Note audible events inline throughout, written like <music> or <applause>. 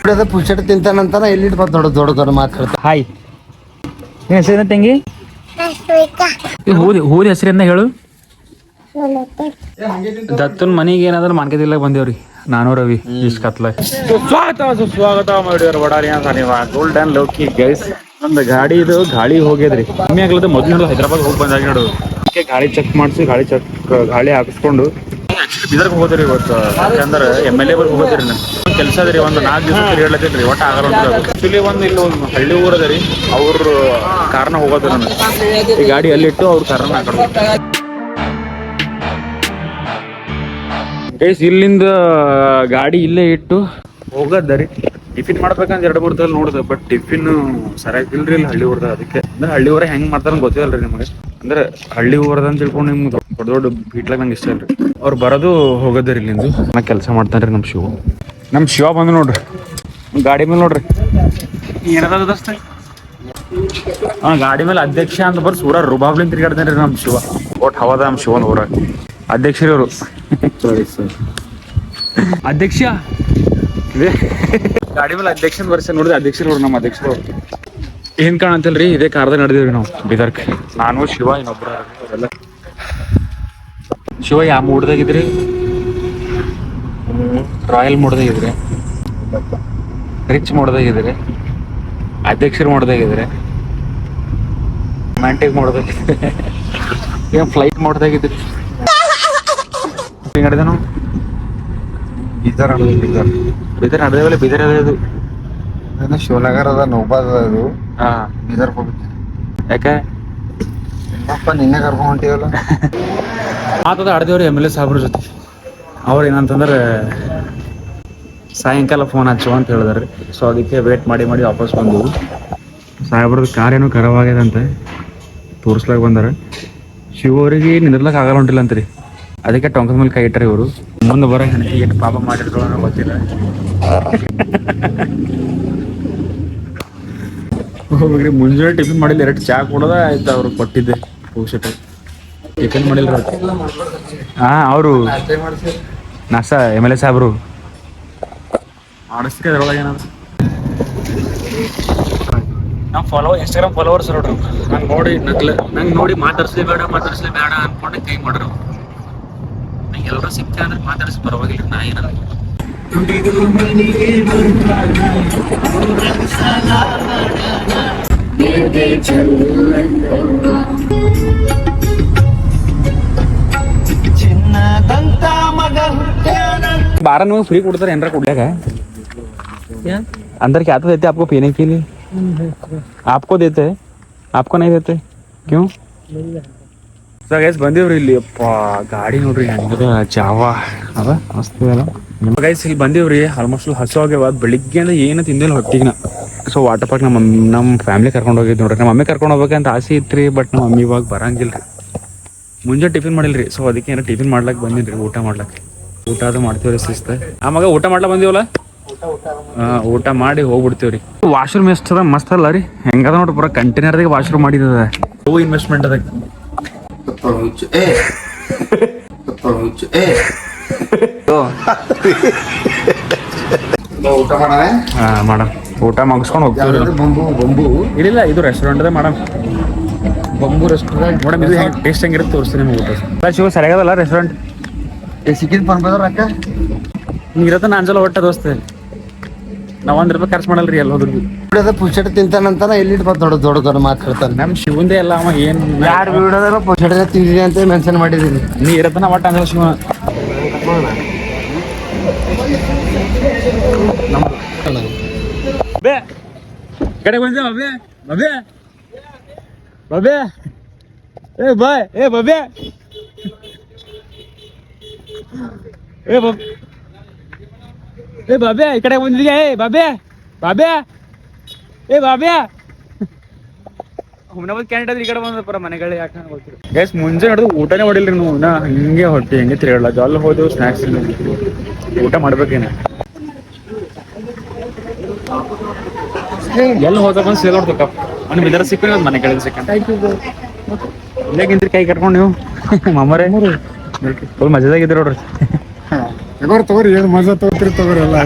ಬಿಡದ ಪುಷಟ್ ತಿಂತಾನಂತಾನ ಎಲ್ಲಿಟ್ಟು ಬಂದು ದೊಡ್ಡ ದೊಡ್ಡ ದೊಡ್ಡ ಮಾತಾಡ್ತಾ ಹಾಯ್ ನಿನ್ನ ಹೆಸರೇನ ತಂಗಿ? ಹೂರಿ ಹೂರಿ ಹೆಸರೇನ ಹೆಸರಿಂದ ಹೇಳು? ದತ್ತನ್ ಮನೆಗೆ ಏನಾದ್ರು ಮಾನ್ಕದಿಲ್ಲ ಬಂದೇವ್ರಿ. ನಾನು ರವಿ ಇಷ್ಟ ಕತ್ಲ. ಸ್ವಾಗತ ಸುಸ್ವಾಗತ ಮಾಡಿದ್ರ ವಡಾರಿಯ ಸನಿವ ಗೋಲ್ಡನ್ ಲೋಕಿ ಗೈಸ್ ಒಂದು ಗಾಡಿ ಇದು ಗಾಳಿ ಹೋಗ್ಯದ್ರಿ ಕಮ್ಮಿ ಆಗ್ಲದ ಮೊದ್ಲು ಹೈದರಾಬಾದ್ ಹೋಗಿ ಬಂದಾಗ ನೋಡು. ಗಾಳಿ ಚೆಕ್ ಮಾಡಿಸಿ ಗಾಳಿ ಚೆಕ್ ಗಾಳಿ ಹಾಕಿಸ್ಕೊಂಡು ಬೀದರ್ಗೆ ಹೋದ್ರಿ ಇವತ್ತು? ಯಾಕಂದ್ರೆ ಎಂ ಎಲ್ ಎ ಬರ್ಗೆ ಹೋಗೋದ್ರಿ ನಾನು ಕೆಲಸ ಅದ್ರಿ ಒಂದು ನಾಲ್ಕು ದಿವಸ ತಿರುಗಾಡ್ಲತ್ತೀರಿ ಒಟ್ಟು ಆಗಲ್ಲ ಆಕ್ಚುಲಿ ಒಂದು ಇಲ್ಲಿ ಒಂದು ಹಳ್ಳಿ ಊರದರಿ ಅದ ರೀ. ಅವ್ರ ಕಾರ್ನ ಹೋಗೋದು ನಾನು ಈ ಗಾಡಿ ಅಲ್ಲಿಟ್ಟು ಅವ್ರ ಕಾರಣ ಹಾಕೊಂಡು ಗೈಸ್ ಇಲ್ಲಿಂದ ಗಾಡಿ ಇಲ್ಲೇ ಇಟ್ಟು ಹೋಗದ ರೀ ಟಿಫಿನ್ ಮಾಡ್ಬೇಕಂತ ಎರಡು ಮೂರು ನೋಡಿದೆ ಬಟ್ ಟಿಫಿನ್ ಸರಿಯಾಗಿಲ್ರಿ ಇಲ್ಲಿ ಹಳ್ಳಿ ಊರ್ದ ಅದಕ್ಕೆ. ಅಂದ್ರೆ ಹಳ್ಳಿ ಊರ ಹೆಂಗ್ ಮಾಡ್ತಾರ ಗೊತ್ತಿಲ್ಲರಿ ನಿಮಗೆ. ಅಂದ್ರೆ ಹಳ್ಳಿ ಊರದ ಅಂತ ತಿಳ್ಕೊಂಡು ನಿಮ್ಗೆ ದೊಡ್ಡ ದೊಡ್ಡ ಬೀಟ್ಲಾಗ ನಂಗೆ ಇಷ್ಟ ಇಲ್ರಿ. ಅವ್ರು ಬರೋದು ಹೋಗೋದ್ರಿ ಇಲ್ಲಿಂದ ನಾ ಕೆಲಸ ಮಾಡ್ತಾನ್ರಿ ನಮ್ಮ ಶಿವ. ನಮ್ಮ ಶಿವ ಬಂದು ನೋಡ್ರಿ. ಗಾಡಿ ಮೇಲೆ ನೋಡ್ರಿ. ಹಾ ಗಾಡಿ ಮೇಲೆ ಅಧ್ಯಕ್ಷ ಅಂತ ಬರ್ ಊರ ರುಬಾಬ್ಲಿಂದ ತಿರ್ಗಾಡ್ತಾನೆ ನಮ್ಮ ಶಿವ. ಒಟ್ ಹವಾದ ನಮ್ಮ ಶಿವನ ಊರ. ಅಧ್ಯಕ್ಷರು ಇವರು. ಅಧ್ಯಕ್ಷ? ಗಾಡಿ ಮೇಲೆ ಅಧ್ಯಕ್ಷನ ಬರ್ಸ ನೋಡಿದ್ರೆ ಅಧ್ಯಕ್ಷರು ನಮ್ಮ ಅಧ್ಯಕ್ಷರು ಏನ್ ಕಾಣಂತಲ್ರಿ ಇದೇ ಕಾರ್ದ ನಡೆದಿವ್ರಿ ನಾವು. ಬೀದರ್ಕ್. ನಾನು ಶಿವ ಇನ್ನೊಬ್ರ ಶಿವ ಯಾವ ಮೂಡ್ದಾಗಿದ್ರಿ ರಾಯಲ್ ಮೂಡ್ದಾಗಿದ್ರಿ ರಿಚ್ ಮೂಡ್ದಾಗಿದ್ರಿ ಅಧ್ಯಕ್ಷರು ಮಾಡ್ದಾಗಿದ್ರೆ ಮ್ಯಾಂಟಿಕ್ ಮಾಡ್ದಾಗಿದ್ರೆ ಏನ್ ಫ್ಲೈಟ್ ಮಾಡ್ದಾಗಿದ್ರಿ ನಡೆದ ನಾವು? ಬೀದರ್ ಬೀದರ್. ಬೀದರ್ ನಡೆದೇವಲ್ಲ ಬೀದರ್ ಅದೇದು ಏನೋ ಶಿವನಗರದ ಅದ ನೋಬಾದ್ ಅದ. ಅದು ಹಾ. ಬೀದರ್ ಹೋಗ್ತೀನಿ ಯಾಕೆ? ಅಪ್ಪ ನಿನ್ನೆ ಕರ್ಕೊಂಡ್ ಹೊಂಟಿವಲ್ಲ. ಮಾತದ ಆಡ್ದೇವ್ರಿ ಎಂ ಎಲ್ ಎ ಸಾಹೇಬ್ರ ಜೊತೆ. ಅವ್ರು ಏನಂತಂದ್ರೆ ಸಾಯಂಕಾಲ ಫೋನ್ ಹಚ್ಚು ಅಂತ ಹೇಳಿದ್ರಿ. ಸೊ ಅದಕ್ಕೆ ವೇಟ್ ಮಾಡಿ ಮಾಡಿ ವಾಪಸ್ ಬಂದವು. ಸಾಹೇಬ್ರದ್ದು ಕಾರ್ ಏನೋ ಖರಾಬ್ ಆಗ್ಯದಂತೆ ತೋರಿಸ್ಲಾಕ ಬಂದಾರ. ಶಿವ ಅವ್ರಿಗೆ ನಿಂದ್ರಲಕ್ ಆಗಲ್ಲ ಹೊಂಟಿಲ್ಲ ಅಂತ್ರಿ? ಅದಕ್ಕೆ ಟೊಂಕದ ಮೇಲೆ ಕೈ ಇಟ್ಟರೆ ಇವರು. ಮುಂದೆ ಬರೋ ಹೆಂಡತಿ ಏನು ಪಾಪ ಮಾಡಿದ್ರು ಗೊತ್ತಿಲ್ಲ. <laughs> ಹೋಗ್ರಿ ಮುಂಜಾನೆ ಟಿಫಿನ್ ಮಾಡಿಲ್ಲ ಎರಡು ಚಾ ಕೊಡೋದ ಆಯ್ತು ಅವ್ರು ಕೊಟ್ಟಿದ್ದೆ ಪೂಷಟ ಟಿಫಿನ್ ಮಾಡಿಲ್ಲ ಹಾ ಅವರು. ನಾಷ್ಟ ಎಂ ಎಲ್ ಎ ಸಾಹೇಬ್ರು ಮಾಡಿಸ್ತೀರಿ ಅದ್ರೊಳಗೆ ಏನಾದ್ರು. ನಮ್ಮ ಫಾಲೋ ಇನ್ಸ್ಟಾಗ್ರಾಮ್ ಫಾಲೋವರ್ಸ್ ನೋಡ್ರಿ. ನಂಗೆ ನೋಡಿ ನಗ್ಲ ನಂಗೆ ನೋಡಿ ಮಾತಾಡ್ಸ್ಲಿ ಬೇಡ ಮಾತಾಡ್ಸ್ಲಿ ಬೇಡ ಅನ್ಕೊಂಡು ಕೈ ಮಾಡ್ರು. ನಂಗೆ ಎಲ್ಲರೂ ಸಿಕ್ಕ ಅಂದ್ರೆ ಮಾತಾಡಿಸಿ ಪರವಾಗಿಲ್ಲ ನಾ ಏನಾದ್ರು बारह में फ्री ಕೊಡ್ತಾರೆ ಏನಾರ ಕೊಡ್ಲಾಕ अंदर क्या तो देते आपको पीने के लिए आपको देते हैं आपको नहीं देते क्यों ಸೊ ಗೈಸ್ ಬಂದಿವ್ರಿ ಇಲ್ಲಿ ಅಪ್ಪ ಗಾಡಿ ನೋಡ್ರಿ ಹೆಂಗದ ಜಾವ ಅದ ಮಸ್ತ್ ಅಲ್ಲ ಗೈಸ್ ಇಲ್ಲಿ ಬಂದಿವ್ರಿ ಆಲ್ಮೋಸ್ಟ್ ಹಸು ಆಗ್ಯಾವ. ಬೆಳಿಗ್ಗೆ ಏನು ತಿಂದಿಲ್ಲ ಹೊಟ್ಟಿಗೆ ಸೊ ವಾಟರ್ ಪಾರ್ಕ್ ನಮ್ಮ ನಮ್ಮ ಫ್ಯಾಮಿಲಿ ಕರ್ಕೊಂಡು ಹೋಗಿದ್ದು ನೋಡ್ರಿ. ನಮ್ಮ ಮಮ್ಮಿ ಕರ್ಕೊಂಡು ಹೋಗ್ಬೇಕಂತ ಆಸೆ ಇತ್ರಿ ಬಟ್ ನಮ್ಮ ಮಮ್ಮಿ ಇವಾಗ ಬರಂಗಿಲ್ಲ ರೀ ಮುಂಜಾನೆ ಟಿಫಿನ್ ಮಾಡಿಲ್ರಿ. ಸೊ ಅದಕ್ಕೆ ಏನೋ ಟಿಫಿನ್ ಮಾಡ್ಲಕ್ಕೆ ಬಂದಿದ್ರಿ ಊಟ ಮಾಡ್ಲಕ್ಕೆ ಊಟ ಅದು ಮಾಡ್ತೀವ್ರಿ ಸಿಸ್ತ. ಆ ಮಗ ಊಟ ಮಾಡ್ಲಾ ಬಂದಿವಲ್ಲ? ಹಾ ಊಟ ಮಾಡಿ ಹೋಗ್ಬಿಡ್ತೀವ್ರಿ. ವಾಶ್ರೂಮ್ ಎಷ್ಟು ಅದ? ಮಸ್ತ್ ಅಲ್ಲ ರೀ. ಹೆಂಗದ ನೋಡ್ರಿ ಪೂರ ಕಂಟೈನರ್ದಾಗ ವಾಶ್ರೂಮ್ ಮಾಡಿದ ಹೂ ಇನ್ವೆಸ್ಟ್ಮೆಂಟ್ ಅದಕ್ಕೆ. ಏ. <laughs> ಏ. ಊಟ ಮಾಡವೆ ಹಾ ಮಾಡಮ್ ಊಟ ಮುಗಿಸ್ಕೊಂಡು ಹೋಗ್ತೀವಿ. ಬಂಬು ಬಂಬು? ಇಲ್ಲ ಇದು ರೆಸ್ಟೋರೆಂಟ್ ಅದ ಮೇಡಮ್ ಬಂಬು ರೆಸ್ಟೋರೆಂಟ್ ಮೇಡಮ್ ಇದು ಹೆಂಗೆ ಟೇಸ್ಟ್ ಹೆಂಗಿರುತ್ತೆ ತೋರಿಸ್ತೀನಿ ನಿಮ್ಗೆ ಊಟ. ಅಲ್ಲ ಶಿವ ಸರಿಯಾಗದಲ್ಲ ರೆಸ್ಟೋರೆಂಟ್ ಸಿಕ್ಕಿದ್ ಪನ್ಬದ್ರ ಅಕ್ಕ ಹಿಂಗಿರತ್ತ ನಾಂಜಲ ಹೊಟ್ಟೆ ದೋಸ್ತ ನಾವ್ ಒಂದ್ ರೂಪಾಯಿ ಖರ್ಚು ಮಾಡಲ್ರಿ ಎಲ್ಲ ಹೋದ್ರು ಬಿಡದ ಪುಷಟ್ ತಿಂತಾನಂತ ಎಲ್ಲಿ ಬಂದು ದೊಡ್ಡ ದೊಡ್ಡ ದೊಡ್ಡ ಮಾತಾಡ್ತಾನೆ. ನಮ್ಮ ಶಿವಂದೇ ಎಲ್ಲ ಅವ ಏನು ಯಾರು ಬಿಡೋದಲ್ಲ ಪುಷಟ್ ತಿಂದಿದೆ ಅಂತ ಮೆನ್ಷನ್ ಮಾಡಿದೀನಿ ನೀ ನಾ ಒಟ್ಟ ಅಂಜಲ ಶಿವ. ಬೇ ಕಡೆ ಬಂದೆ ಬಬೆ ಬಬೆ ಬಬೆ ಏ ಬಾಯ್ ಏ ಬಬೆ ಏ ಬಬ್ ಏ ಬಾಬೆ ಈ ಕಡೆ ಬಂದಿದ್ಯಾ ಏ ಬಾಬೆ ಬಾಬೆ ಏ ಬಾಬೆ ಹುಮ್ನಾಬಾದ್ ಕ್ಯಾಂಡಿಡೇಟ್ ಈ ಕಡೆ ಬಂದ ಪರ ಮನೆಗಳು ಯಾಕೆ ಗೊತ್ತಿಲ್ಲ. ಗೈಸ್ ಮುಂಜಾನೆ ಹಿಡಿದು ಊಟನೇ ಹೊಡಿಲ್ರಿ ನೀವು. ನಾ ಹಿಂಗೆ ಹೊಟ್ಟೆ ಹಿಂಗೆ ತಿರುಗಲ್ಲ ಜಲ್ ಹೋದೆವು ಸ್ನ್ಯಾಕ್ಸ್ ಊಟ ಮಾಡ್ಬೇಕೇನ? ಎಲ್ಲಿ ಹೋದಾಗ ಸೇಲ್ ನೋಡ್ಬೇಕ ಅವ್ನು ಬಿದರ ಸಿಕ್ಕ ಮನೆ ಕೆಳಗೆ ಸಿಕ್ಕ ಇಲ್ಲೇ ಗಿಂತ್ರಿ ಕೈ ಕಟ್ಕೊಂಡು ನೀವು. ಮಾಮರೇ. ಫುಲ್ ಮಜಾದಾಗಿದ್ರಿ ನೋಡ್ರಿ. ತಗೋರಿ ತಗೋರಿ. ಏನು ಮಜಾ ತಗೋತೀರಿ ತಗೋರಿ ಎಲ್ಲ.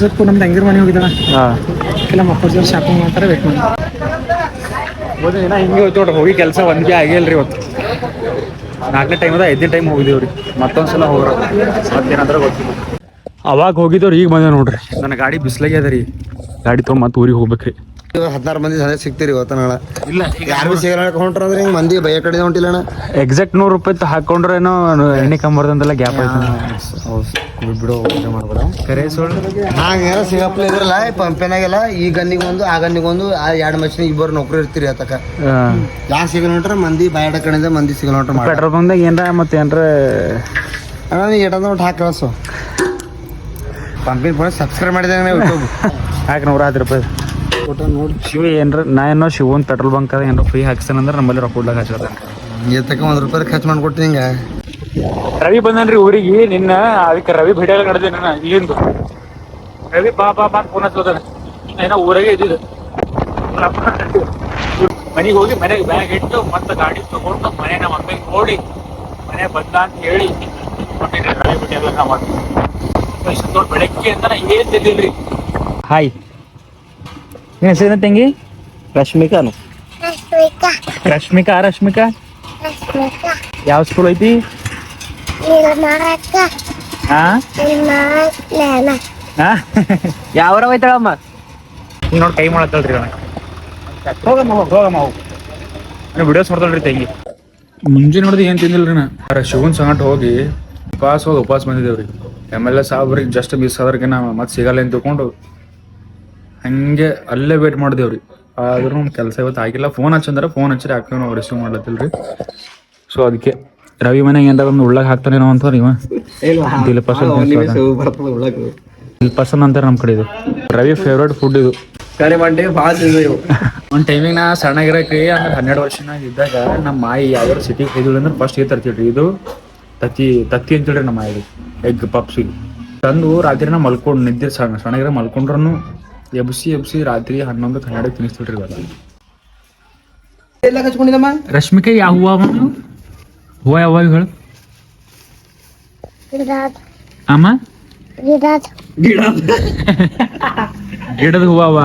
ಸ್ವಲ್ಪ ನಮ್ದು ಹಂಗಿರ್ ಮನೆ ಹೋಗಿದ್ದಾನ ಕೆಲ ಮಕ್ಕಳ ಜೊತೆ ಶಾಪಿಂಗ್ ಮಾಡ್ತಾರೆ ವೇಟ್ ಮಾಡಿ ಹಿಂಗೆ ಹೋಯ್ತು ನೋಡ್ರಿ ಹೋಗಿ ಕೆಲಸ ಒಂದಕ್ಕೆ ಆಗಿಲ್ಲ ರೀ ಇವತ್ತು. ನಾಲ್ಕನೇ ಟೈಮ್ ಅದ ಐದನೇ ಟೈಮ್ ಹೋಗಿದ್ದೀವ್ರಿ ಮತ್ತೊಂದ್ಸಲ ಹೋಗ್ರ. ಮತ್ತೇನಾದ್ರೆ ಗೊತ್ತಿಲ್ಲ ಅವಾಗ ಹೋಗಿದ್ದವ್ರು ಈಗ ಬಂದೆ ನೋಡ್ರಿ. ನನ್ನ ಗಾಡಿ ಬಿಸ್ಲಾಗೆ ಅದ ರೀ. ಗಾಡಿ ತೊಗೊಂಡು ಮತ್ತೆ ಊರಿಗೆ ಹೋಗ್ಬೇಕ್ರಿ. ಹದಿನಾರು ಮಂದಿ ಸಹ ಸಿಗ್ತೀರಿ ಇವತ್ತು ನಾಳೆ? ಇಲ್ಲ ಯಾರು ಭೀ ಸಿಗಲ್ಲ ಹೊಂಟ್ರ ಅಂದ್ರೆ ಹಿಂಗ್ ಮಂದಿ ಬಯ ಕಡೆ ಹೊಂಟಿಲ್ಲ ಅಣ್ಣ? ಎಕ್ಸಾಕ್ಟ್ ನೂರು ರೂಪಾಯಿ ಹಾಕೊಂಡ್ರೆ ಏನೋ ಎಣ್ಣೆ ಕಂಬರ್ದಂತೆಲ್ಲ ಗ್ಯಾಪ್ ಆಯ್ತು. ಬಿಡು ಮಾಡ್ಬೇಡ. ಕರೆ ಸುಳ್ಳು ಏನೋ ಸಿಗಪ್ಲ ಇದ್ರಲ್ಲ ಪಂಪೆನಾಗೆಲ್ಲ ಈ ಗನ್ನಿಗೆ ಒಂದು ಆ ಗನ್ನಿಗೆ ಒಂದು ಆ ಎರಡು ಮಷಿನ್ ಇಬ್ಬರು ನೌಕರಿ ಇರ್ತೀರಿ ಆತಕ ಯಾರು ಸಿಗಲ್ಲ ಹೊಂಟ್ರ ಮಂದಿ ಬಯಾಡ ಕಡೆಯಿಂದ ಮಂದಿ ಸಿಗಲ್ಲ ನೋಡ್ರಿ ಪೆಟ್ರೋಲ್ ಬಂದಾಗ ಏನರ ಮತ್ತೆ ಏನರ ಅಣ್ಣ ನೀ ಎಟಂದ ಒಟ್ಟು ಹಾಕಿ ಕಳಿಸು. ಪಂಪಿನ ಫೋನ್ ಸಬ್ಸ್ಕ್ರೈಬ್ ಮಾಡಿದೆ ಯೂಟ್ಯೂಬ್ ಹಾಕಿ ನೂರ ಹತ್ತು ರೂಪಾಯಿ. ನೋಡಿ. ಶಿವ ಏನ್ರ ನಾ ಏನೋ ಶಿವನ್ ಪೆಟ್ರೋಲ್ ಬಂಕ್ ಅದ ಫ್ರೀ ಫ್ರೀ ಹಾಕ್ಸಾನಂದ್ರೆ ನಮ್ಮಲ್ಲಿ ರೊಕ್ಕ ಕೊಡ್ಲಾಕ ಹಚ್ಚೋದ ಎತ್ತಕ ಒಂದ್ ರೂಪಾಯಿ ಖರ್ಚು ಮಾಡ್ಕೊಡ್ತೀನಿ ಹಿಂಗ. ರವಿ ಬಂದನ್ರಿ ಊರಿಗೆ ನಿನ್ನ ಅದಕ್ಕೆ ರವಿ ಭೇಟಿಯಾಗ ನಡೆದೆ ನನ್ನ ಇಲ್ಲಿಂದು. ರವಿ ಬಾ ಬಾ ಬಾ ಫೋನ್ ಹಚ್ಚೋದಾನ ಏನೋ ಊರಾಗೆ ಇದ್ದಿದ್ದು. ಮನೆಗೆ ಹೋಗಿ ಮನೆಗೆ ಬ್ಯಾಗ್ ಇಟ್ಟು ಮತ್ತೆ ಗಾಡಿ ತಗೊಂಡು ಮನೆನ ಮಕ್ಕಳಿಗೆ ನೋಡಿ ಮನೆ ಬಂದ ಅಂತ ಹೇಳಿ ರವಿ ಭೇಟಿಯಾಗ ನಾ ಮತ್ತೆ ಇಷ್ಟು ದೊಡ್ಡ ಬೆಳಗ್ಗೆ ಅಂತ ನಾ ಏನ್ ತಿಳಿಲ್ರಿ ಹಾಯ್ ನಿನ್ನ ಹೆಸರೇನ ತಂಗಿ? ರಶ್ಮಿಕಾನು ರಶ್ಮಿಕಾ. ರಶ್ಮಿಕಾ ಯಾವ ಸ್ಕೂಲ್ ಐತಿ? ಯಾವ್ರ ಹೋಯ್ತಾಳಮ್ಮ ಈಗ ನೋಡಿ ಕೈ ಮಾಡತ್ತಲ್ರಿ ಅವನ ಹೋಗಮ್ಮ ಹೋಗ್ ಹೋಗಮ್ಮ ಹೋಗ್. ನೀವು ವಿಡಿಯೋಸ್ ಮಾಡ್ತಾಳ್ರಿ ತಂಗಿ. ಮುಂಜಾನೆ ನೋಡಿದ್ರೆ ಏನು ತಿಂದಿಲ್ರಿ ನಾ? ಅರ ಶಿವನ್ ಸಂಗಟ ಹೋಗಿ ಉಪವಾಸ ಹೋಗಿ ಉಪವಾಸ ಬಂದಿದ್ದೇವ್ರಿ. ಎಂ ಎಲ್ ಎ ಸಾಬ್ರಿಗೆ ಜಸ್ಟ್ ಮಿಸ್ ಆದ್ರಿಗೆ ನಾ ಮತ್ತೆ ಸಿಗಲ್ಲ ಅಂತ ತಿಳ್ಕೊಂಡು ಹಂಗೆ ಅಲ್ಲೇ ವೇಟ್ ಮಾಡಿದೇವ್ರಿ ಆದ್ರೂ ಕೆಲಸ ಇವತ್ತು ಆಗಿಲ್ಲ. ಫೋನ್ ಹಚ್ಚಂದ್ರೆ ಫೋನ್ ಹಚ್ಚಿರಿ ಯಾಕೆ ನಾವು ರಿಸೀವ್ ಮಾಡ್ಲತ್ತಿಲ್ರಿ. ಸೊ ಅದಕ್ಕೆ ರವಿ ಮನೆಗೆ ಏನಾರ ಒಂದು ಉಳ್ಳಾಗ ಹಾಕ್ತಾನೇನೋ ಅಂತ ಇವ. ದಿಲ್ ಪಸಂದ್ ದಿಲ್ ಪಸಂದ್ ಅಂತಾರೆ ನಮ್ಮ ಕಡೆ ಇದು. ರವಿ ಫೇವ್ರೇಟ್ ಫುಡ್ ಇದು. ಕರೆ ಮಾಡಿ ಭಾಳ ಇವು ಒಂದು ಟೈಮಿಗೆ ನಾ ಸಣ್ಣಗಿರಕ್ಕೆ ಅಂದ್ರೆ ಹನ್ನೆರಡು ವರ್ಷನಾಗ ಇದ್ದಾಗ ನಮ್ಮ ಮಾಯಿ ಯಾವ್ದಾರು ಸಿಟಿಗೆ ಹೋಗಿದ್ಳು ಅಂದ್ರೆ ಫಸ್ಟ್ ತರ್ತಿದ್ರಿ. ಇದು ತತ್ತಿ ತತ್ತಿ ಅಂತೇಳಿ ನಮ್ಮ ಮಾಯಿ ಎಗ್ ಪಪ್ಸ್ ತಂದು ರಾತ್ರಿ ನಾ ಮಲ್ಕೊಂಡು ನಿದ್ದೆ ಸಣ್ಣ ಸಣ್ಣಗಿರ ಮಲ್ಕೊಂಡ್ರು ಎಬ್ಸಿ ಎಬ್ಸಿ ರಾತ್ರಿ ಹನ್ನೊಂದು ಹನ್ನೆರಡಕ್ಕೆ ತಿನ್ನಿಸ್ತಿಡ್ರಿ ಇವಾಗ ಎಲ್ಲ ಕಚ್ಕೊಂಡಿದಮ್ಮ ರಶ್ಮಿಕಾ ಯಾವ ಹೂವ? ಹೂವ ಯಾವ ಹೇಳು ಅಮ್ಮ ಗಿಡದ. ಹೂವ ಅವ.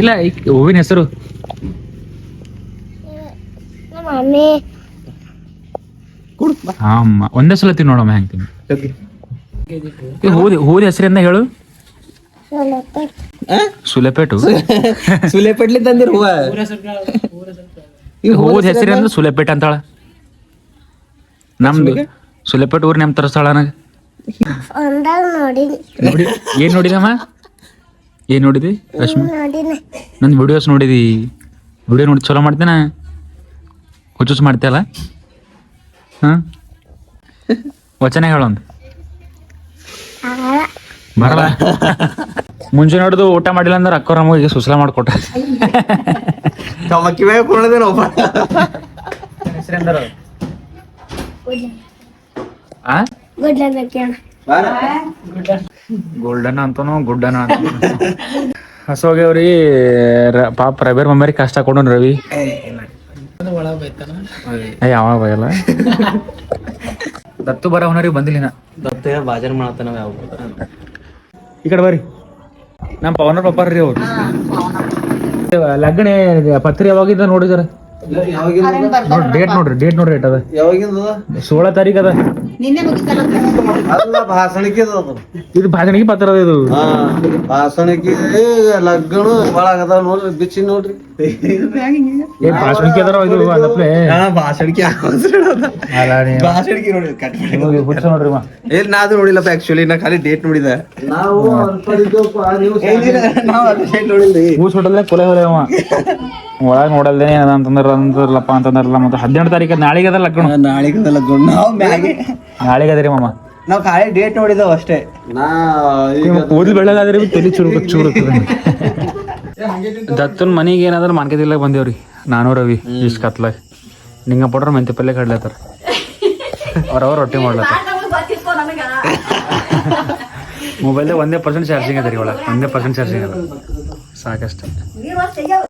ಇಲ್ಲ ಈ ಹೂವಿನ ಹೆಸರು? ಅಮ್ಮ. ಒಂದೇ ಸಲ ತಿನ್ ನೋಡಮ್ಮ ಹೆಂಗ್ ತಿನ್ ಹೂದ ಹೂದ ಹೆಸರಿಂದ ಹೇಳು? ಸುಲೆಪೇಟು ಸುಲೆಪೇಟ್ಲಿ ತಂದಿರ ಹೂವ. ಹೂವದ ಹೆಸರು ಅಂದ್ರೆ ಸುಲೆಪೇಟ್ ಅಂತಾಳ? ನಮ್ದು ಸುಲೆಪೇಟ್ ಊರ್ ನೆಮ್ ತರಸ್ತಾಳ ನನಗೆ. ನೋಡಿ ಏನ್ ನೋಡಿದಮ್ಮ ಏನ್ ನೋಡಿದಿ? ರಶ್ಮಿ? ನನ್ ವಿಡಿಯೋಸ್ ನೋಡಿದಿ. ವಿಡಿಯೋ ನೋಡಿ ಚಲೋ ಮಾಡ್ತೇನ? ಹುಚ್ಚುಸ್ ಮಾಡ್ತೀಯಲ್ಲ? ಹಾ? ವಚನ ಹೇಳೊಂದು. ಬರಲ್ಲ ಮುಂಜಾನೆ ಹೊಡೆದು ಊಟ ಮಾಡಿಲ್ಲ ಅಂದ್ರೆ ಅಕ್ಕ ನಮಗೆ ಸುಸಲ ಮಾಡ್ಕೊಟ್ಟ. ಗೋಲ್ಡನ್ ಅಂತನೋ ಗುಡ್ಡನ ಅಂತ ಹಸೋಗ್ಯವ್ರಿ ಪಾಪ ರವಿರ್ ಮಮ್ಮರಿ ಕಷ್ಟ ಕೊಡೋಣ ರವಿ. ಯಾವಾಗ ಬಯಲ್ಲ? ದತ್ತು ಬರ ಹೊನರಿ ಬಂದಿಲ್ಲ ದತ್ತು ದತ್ತ ಬಾಜಾರ್ ಮಾಡತ್ತಾನ ಯಾವ ಈ ಕಡೆ ಬರ್ರಿ. ನಮ್ಮ ಪವನರ್ ಪಪ್ಪಾರ್ರಿ ಅವ್ರು. ಲಗ್ನ ಪತ್ರಿ ಯಾವಾಗಿಂದ ನೋಡಿದಾರ? ನೋಡಿ ಡೇಟ್ ನೋಡ್ರಿ ಡೇಟ್ ನೋಡ್ರಿ ಅದ. ಯಾವಾಗಿಂದ ಸೋಳ ತಾರೀಕು ಅದ. ಅಲ್ಲ ಭಾಷಣಕ್ಕೆ ಇದು ಭಾಷಣಕ್ಕೆ ಪತ್ರ ಅದ ಇದು. ಹಾ ಭಾಷಣಕ್ಕೆ ಲಗ್ನ ಭಾಳ ಆಗದ ನೋಡ್ರಿ ಬಿಚ್ಚಿ ನೋಡ್ರಿ. ಏ ಭಾಷಣಿಕೆ ಅದರ ಇದು ಅದಪ್ಲೆ ಭಾಷಣಕ್ಕೆ ಭಾಷಣಕ್ಕೆ ನೋಡಿ ಕಟ್ ಮಾಡಿ. ಹುಚ್ಚ ನೋಡ್ರಿ ಮಾ ಏನ್ ನಾ ಅದು ನೋಡಿಲ್ಲಪ್ಪ ಆಕ್ಚುಲಿ ನಾ ಖಾಲಿ ಡೇಟ್ ನೋಡಿದೆ. ನಾವು ಅದು ಡೇಟ್ ಹೊಡಲ್ಲೆ ಕೊಲೆ ಹೊಲೆ ಅವ. ಒಳಗ್ ನೋಡಲ್ದೇನೆ ಏನದ ಅಂತಂದ್ರ ಅಂತಂದ್ರಲ್ಲಪ್ಪ ಅಂತಂದ್ರಲ್ಲ ಮತ್ತೆ ಹದಿನೆಂಟು ತಾರೀಕು ನಾಳೆಗೆ ಅದ ಲಗ್ನ ನಾಳೆಗೆ ಲಗ್ನ ನಾವು ಮ್ಯಾಗೆ ನಾಳೆಗೆ ಅದ ರೀ ಮಾಮ. ನಾವು ಖಾಲಿ ಡೇಟ್ ನೋಡಿದವ ಅಷ್ಟೇ. ನಾ ಈಗ ಓದಿ ಬೆಳ್ಳಗಾದ್ರೆ ತಲೆ ಚೂರು ಚೂರು ದತ್ತನ ಮನಿಗೆ ಏನಾದ್ರೆ ಮಾರ್ಕೆಟಿಲ್ಲ ಬಂದೇವ್ರಿ. ನಾನು ರವಿ ಇಷ್ಟ ಕತ್ಲಾಗ. ನಿಂಗ ಪಡ್ರ ಮೆಂತೆ ಪಲ್ಯ ಕಡ್ಲತ್ತಾರ. ಅವ್ರವ್ರ ರೊಟ್ಟಿ ಮಾಡ್ಲತ್ತಾರ. <laughs> ಮೊಬೈಲ್ದಾಗ ಒಂದೇ ಪರ್ಸೆಂಟ್ ಚಾರ್ಜಿಂಗ್ ಅದ ರೀ ಒಳಗೆ. ಒಂದೇ ಪರ್ಸೆಂಟ್ ಚಾರ್ಜಿಂಗ್ ಅದ. ಸಾಕಷ್ಟು.